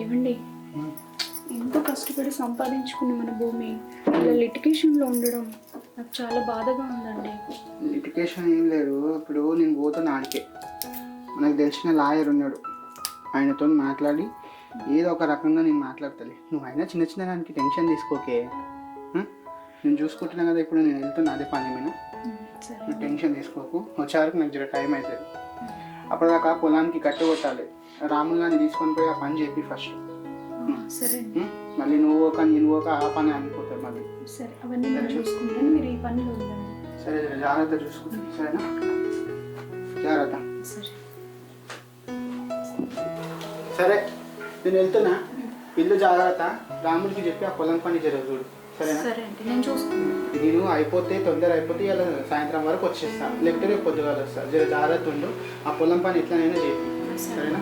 ఏమండి? ఎంతో కష్టపడి సంపాదించుకున్న మన భూమి ఇలా లిటికేషన్లో ఉండడం నాకు చాలా బాధగా ఉందండి. లిటికేషన్ ఏం లేదు. ఇప్పుడు నేను పోతున్నా ఆడికే. మనకు తెలిసిన లాయర్ ఉన్నాడు. ఆయనతో మాట్లాడి ఏదో ఒక రకంగా నేను మాట్లాడతలే. నువ్వు అయినా చిన్న చిన్న దానికి టెన్షన్ తీసుకోకే? నేను చూసుకుంటున్నా కదా ఇప్పుడు నేను వెళ్తున్నా అదే పని మీద. టెన్షన్ తీసుకోకు. వచ్చే వరకు నాకు జర టైం అవుతుంది అప్పటిదాకా పొలానికి కట్టు కొట్టాలి. రాములు గారిని తీసుకొని పోయి ఆ పని చెప్పి ఫస్ట్ సరే. మళ్ళీ నువ్వు ఒక నేను ఒక ఆ పని అనిపోతారు మళ్ళీ. సరే అవన్నీ నేను చూసుకుంటాను మీరు ఈ పనిలో ఉండండి సరే జర జాగ్రత్త చూసుకుంటాను సరేనా? జాగ్రత్త. సరే. సరే నేను వెళ్తున్నా. ఇల్లు జాగ్రత్త. రాముడికి చెప్పి ఆ పొలం పని జరగదు సరేనా? సరే అండి నేను చూసుకుంటాను నేను అయిపోతే తొందర అయిపోతే ఇలా సాయంత్రం వరకు వచ్చేస్తాను. లేకపోతే రేపు పొద్దుగాల వస్తా. జర జాగ్రత్త ఉండు. ఆ పొలం పని ఎట్లనైనా చెప్పి సరే. సరేనా.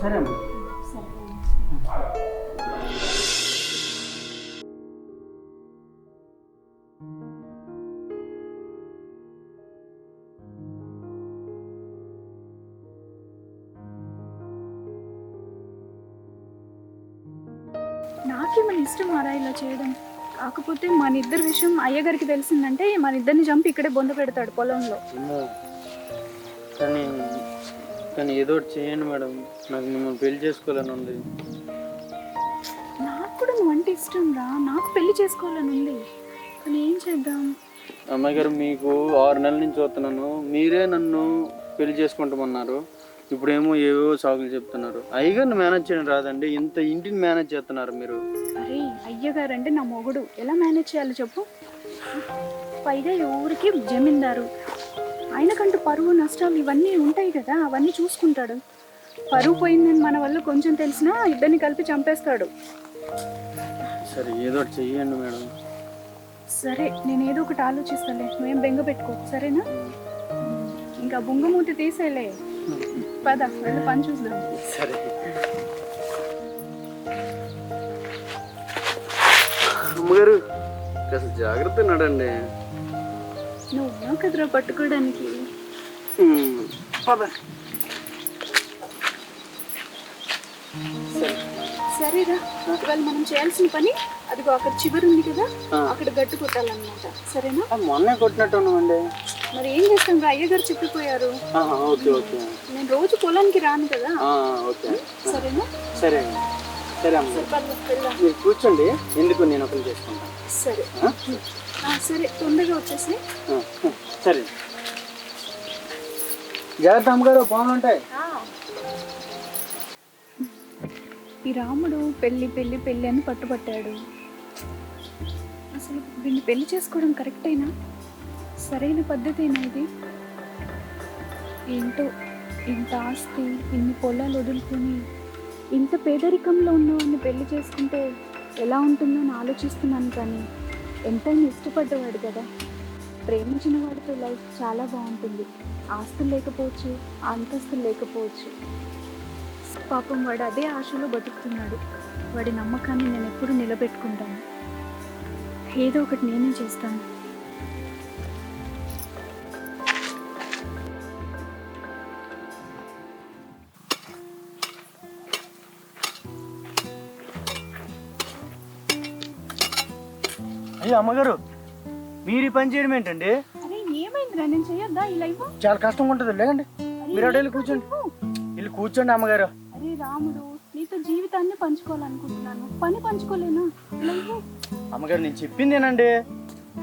సరే అమ్మా. నాకేమైనా ఇష్టం ఆరా ఇలా చేయడం? కాకపోతే మన ఇద్దరి విషయం అయ్యగారికి తెలిసిందంటే మన ఇద్దరిని చంపి ఇక్కడే బొంద పెడతాడు పొలంలో. కానీ కానీ ఏదో ఒకటి చేయండి మేడం. నాకు మిమ్మల్ని పెళ్ళి చేసుకోవాలని ఉంది. నాకు కూడా నువ్వంటే ఇష్టం రా. నాకు పెళ్ళి చేసుకోవాలని ఉంది. కానీ ఏం చేద్దాం? అమ్మాయి గారు మీకు ఆరు నెలల నుంచి చూస్తున్నాను. మీరే నన్ను పెళ్ళి చేసుకుంటామన్నారు. ఇప్పుడేమో ఏవో సాగులు చెప్తున్నారు. అయ్యగారిని మేనేజ్ చేయడం రాదండి. ఇంత ఇంటిని మేనేజ్ చేస్తున్నారు మీరు. అరే అయ్యగారు అంటే నా మొగుడు. ఎలా మేనేజ్ చేయాలో చెప్పు. పైగా ఎవరికి జమీందారు. ఆయనకంటూ పరువు నష్టాలు ఇవన్నీ ఉంటాయి కదా అవన్నీ చూసుకుంటాడు. పరువు పోయిందని మన వల్ల కొంచెం తెలిసినా ఇద్దరిని కలిపి చంపేస్తాడు. సరే ఏదో ఒకటి చెయ్యండి మేడం. సరే నేను ఏదో ఒకటి ఆలోచిస్తాలే. నువ్వేం బెంగ పెట్టుకో. సరేనా? ఇంకా బుంగమూతి తీసేలే. పద వెళ్ళి పని చూద్దాం. సరే. అమ్మగారు అసలు జాగ్రత్త నడండి. నువ్వు ఉన్నావు కదరా పట్టుకోవడానికి? పద. సరేరా ఇవాళ మనం చేయాల్సిన పని అదిగో అక్కడ చివరి ఉంది కదా. అక్కడ గట్టు కొట్టాలన్నమాట. సరేనా? మొన్నే కొట్టినట్టు ఉన్నామండి మరి ఏం చేస్తాం రా? అయ్యగారు చెప్పిపోయారు. Okay okay. నేను రోజు పొలానికి రాను కదా. ఓకే. సరేనా? సరే. సరే మీరు కూర్చోండి. ఎందుకు నేను ఒకరు చేసుకుంటాను సరే. సరే తొందరగా వచ్చేసి. సరే. జాగ్రత్త అమ్మగారు ఉంటాయి. ఈ రాముడు పెళ్ళి పెళ్ళి పెళ్ళి అని పట్టుబట్టాడు. అసలు వీడిని పెళ్ళి చేసుకోవడం కరెక్టేనా? సరైన పద్ధతేనా ఇది? ఏంటో ఇంత ఆస్తి ఇన్ని పొలాలు వదులుకొని ఇంత పేదరికంలో ఉన్నవాడిని పెళ్ళి చేసుకుంటే ఎలా ఉంటుందో అని ఆలోచిస్తున్నాను కానీ ఎంతైనా ఇష్టపడ్డవాడు కదా. ప్రేమించిన వాడితో లైఫ్ చాలా బాగుంటుంది. ఆస్తులు లేకపోవచ్చు అంతస్తులు లేకపోవచ్చు. పాపం వాడు అదే ఆశలో బతుకుతున్నాడు. వాడి నమ్మకాన్ని నేను ఎప్పుడు నిలబెట్టుకుంటాను. ఏదో ఒకటి నేనే చేస్తాను. అయ్యో అమ్మగారు మీరు పని చేయడం ఏంటండి? అరే ఏమైందిరా? నేను చేయొద్దా? ఈ లైఫ్ చాలా కష్టంగా ఉంటుంది లేదండి? మీరు అటు వెళ్ళి కూర్చోండి. వెళ్ళి కూర్చోండి అమ్మగారు. అరే రాముడు నీతో జీవితాన్ని పంచుకోవాలనుకుంటున్నాను. పని పంచుకోలేనా? అమ్మగారు నేను చెప్పిందేనండి.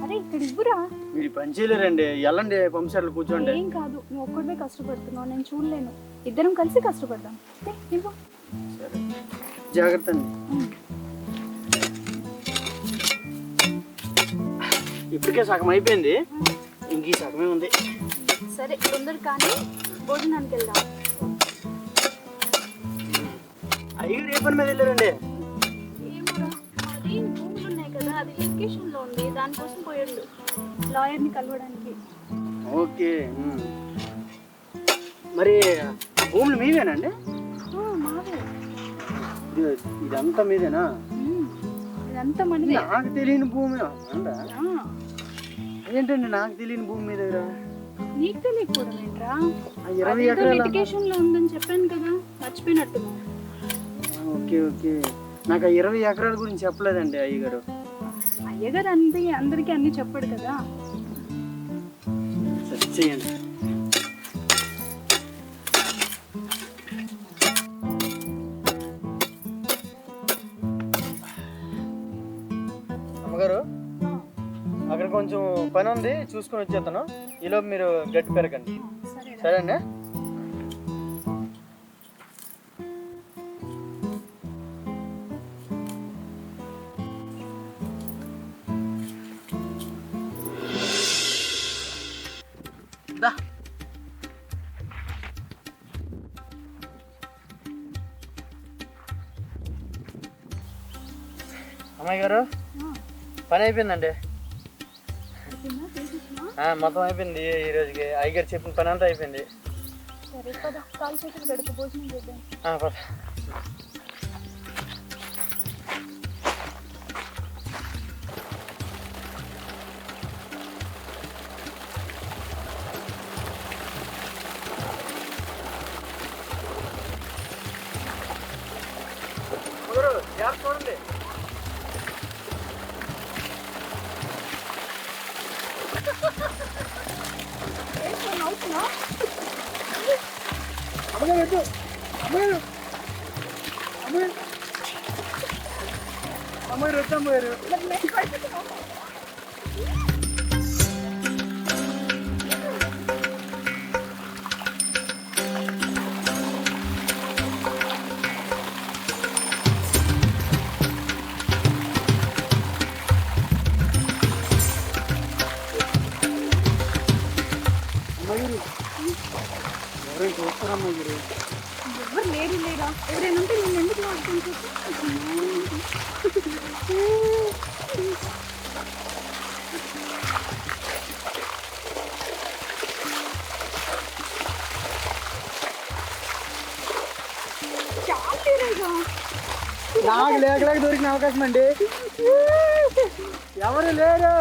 అరే ఇక్కడ ఇవ్వురా. మీరు పని చేయలేరండి. వెళ్ళండి పంచారులు కూర్చోండి. ఏం కాదు నువ్వు ఒక్కడివే కష్టపడుతున్నావు నేను చూడలేను. ఇద్దరం కలిసి కష్టపడదాం. ఇవ్వు. సరే. జాగ్రత్త అండి. ఇప్పటికే సగం అయిపోయింది. ఇంక ఈ సగమే ఉంది. సరే తొందర కానీ భోజనానికి వెళ్దాం. అయ్యగారు ఏ పని మీద వెళ్ళారండి. అది భూములు ఉన్నాయి కదా అది లిటిగేషన్లో ఉంది. దానికోసం పోయాడు లాయర్ని కలవడానికి. ఓకే. మరి భూములు మీవేనండి? మావే. ఇదంతా మీదేనా? ఉమ్, ఇదంతా మనదే. నాకు తెలియని భూమి. ఏంటండి నాకు తెలియని భూమి మీ దగ్గర నీకు తెలియకపోవడం ఏంట్రా? ఇరవై ఎకరాల లిటిగేషన్లో ఉందని చెప్పాను కదా మర్చిపోయినట్టుగా. Okay okay. నాకు ఆ ఇరవై ఎకరాల గురించి చెప్పలేదండి అయ్యగారు అయ్యగారు అంది అందరికీ అన్ని చెప్పాడు కదా. సరే చేయండి కొంచెం పని ఉంది చూసుకొని వచ్చేస్తాను. ఈలోపు మీరు గట్టి పెరగండి. సరే అండి దా. అమ్మాయి గారు పని అయిపోయిందండి. మొత్తం అయిపోయింది. ఈ రోజుకి అయ్యగారు చెప్పిన పని అంతా అయిపోయింది. సరే పద. కాలు చేతులు భోజనం చేద్దాం. పద. అమ్మగారు వద్దు అమ్మగారు అమ్మగారు ఎవరు లేరు లేరా? ఎవరైనా ఉంటే నేను ఎందుకు వాడుతాను. నాకు లేక లేక దొరికిన అవకాశం అండి. ఎవరు లేరు?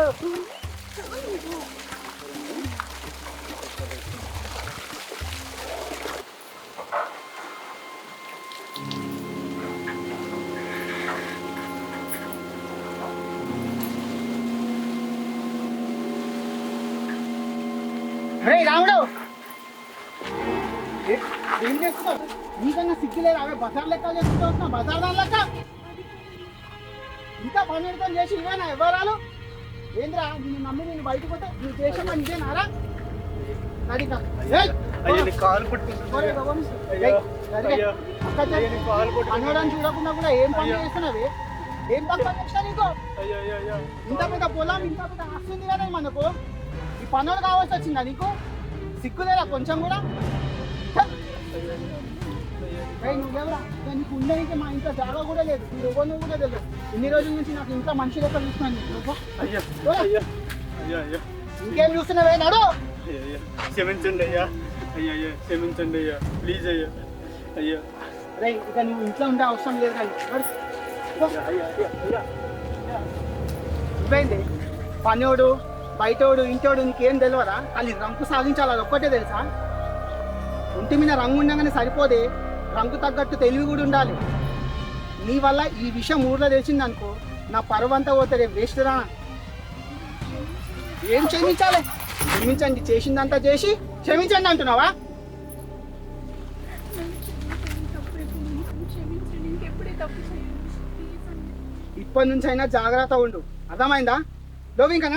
రే రాముడు ఏ- చేస్తున్నావు నీకన్నా సిగ్గులేదు అవే బజార్ లెక్క చేసుకుంటూ బజార్ దాని లెక్క ఇంకా పని పెట్టుకొని చేసి ఇవేనా ఎవరాలు ఏంద్రా నిన్ను నమ్మి నేను బయటకు పోతే నువ్వు చేసే పని ఇదేనారా సరిగ్గా ఏయ్! అయ్యో నీ కాలు పట్టుకుంటుంది పోరే బాబు. అయ్యో, ఏయ్, సరిగ్గా. అయ్యో. అక్క అయ్యో, నీ చెప్పు. కాలు పట్టుకుంటుంది పనివాడని చూడకుండా కూడా ఏం పని. చేస్తున్నావే ఏం తక్కువ చేసినా నీకు అయ్యో అయ్యో అయ్యో ఇంత పెద్ద పొలం ఇంత పెద్ద ఆస్తి ఉంది కదా మనకు ఈ పనులు కావాల్సి వచ్చిందా నీకు? సిగ్గులేదా కొంచెం కూడా? నువ్వెవరా? నీకు ఉండడానికి మా ఇంట్లో జాగా కూడా లేదు. నువ్వు ఎవరు కూడా తెలియదు. ఇన్ని రోజుల నుంచి నాకు ఇంట్లో మనిషి లెక్క చూస్తున్నాను నీకు. నువ్వు అయ్యో పోరా. అయ్యో అయ్యో అయ్యో. ఇంకేం చూస్తున్నావే? నడు! క్షమించండి అయ్యా. అయ్యో అయ్యో క్షమించండి అయ్యా. ప్లీజ్ అయ్యా. అయ్యో. రే ఇక నువ్వు ఇంట్లో ఉండే అవసరం లేదు కానీ. నువ్వేంటి పనోడు బయటోడు ఇంటోడు నీకేం తెలియదా అది రంకు సాధించాలి అది ఒక్కటే తెలుసా? ఒంటి మీద రంగు ఉండగానే సరిపోదే. రంగు తగ్గట్టు తెలివి కూడా ఉండాలి. నీ వల్ల ఈ విషయం ఊర్లో తెలిసింది అనుకో నా పరువంతా పోతుంది వేస్ట్ రా. ఏం క్షమించాలి? క్షమించండి చేసిందంతా చేసి క్షమించండి అంటున్నావా? ఇప్పటి నుంచి అయినా జాగ్రత్త ఉండు. అర్థమైందా? లోవి ఇంకా